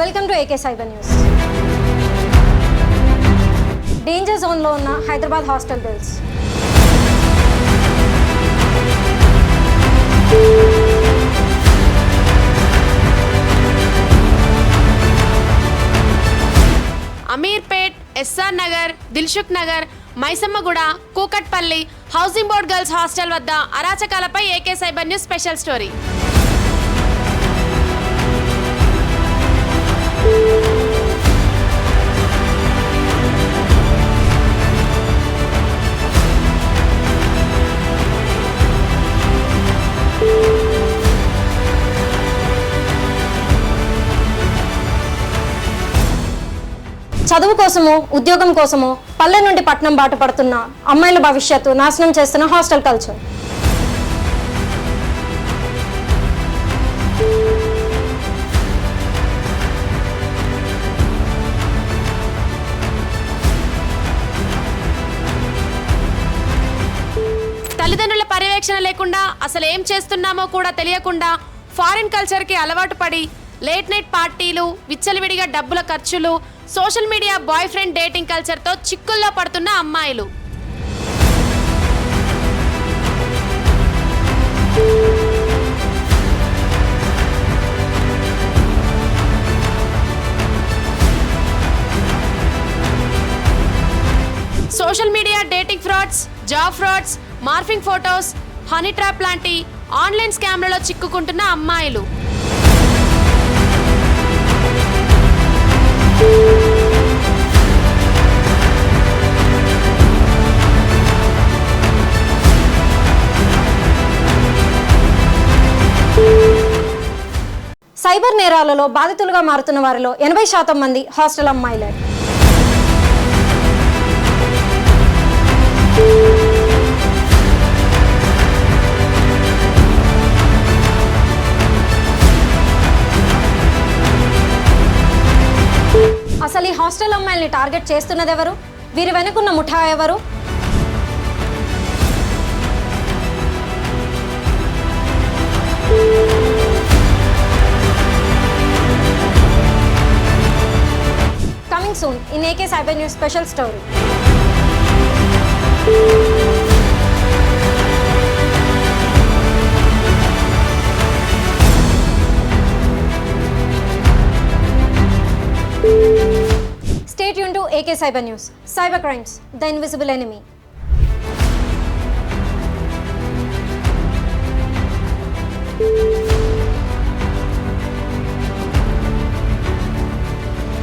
Welcome to AK cyber news. Danger జోన్లో ఉన్న Hyderabad hostel girls Ameerpet SR Nagar Dilsukh Nagar Maisammaguda Kukatpally housing board girls hostel వద్ద అరాచకాలపై AK cyber news special story. చదువు కోసము ఉద్యోగం కోసము పల్లె నుండి పట్నం బాట పడుతున్న అమ్మాయిల భవిష్యత్తు నాశనం చేస్తున్న హాస్టల్ కల్చర్. తల్లిదండ్రుల పర్యవేక్షణ లేకుండా అసలు ఏం చేస్తున్నామో కూడా తెలియకుండా ఫారిన్ కల్చర్కి అలవాటు పడి లేట్ నైట్ పార్టీలు విచ్చలవిడిగా డబ్బుల ఖర్చులు social media boyfriend dating కల్చర్తో చిక్కుల్లో పడుతున్న అమ్మాయిలు. Social media dating frauds job frauds morphing photos honey trap లాంటి ఆన్లైన్ స్కామ్లలో చిక్కుకుంటున్న అమ్మాయిలు. సైబర్ నేరాలలో బాధితులుగా మారుతున్న వారిలో ఎనభై శాతం మంది హాస్టల్ అమ్మాయిలే. అసలు ఈ హాస్టల్ అమ్మాయిల్ని టార్గెట్ చేస్తున్నది ఎవరు వీరి వెనుకున్న ముఠా ఎవరు? ಇನ್ Cyber News Special Story. Stay tuned to AK Cyber News. Cyber crimes, the invisible enemy.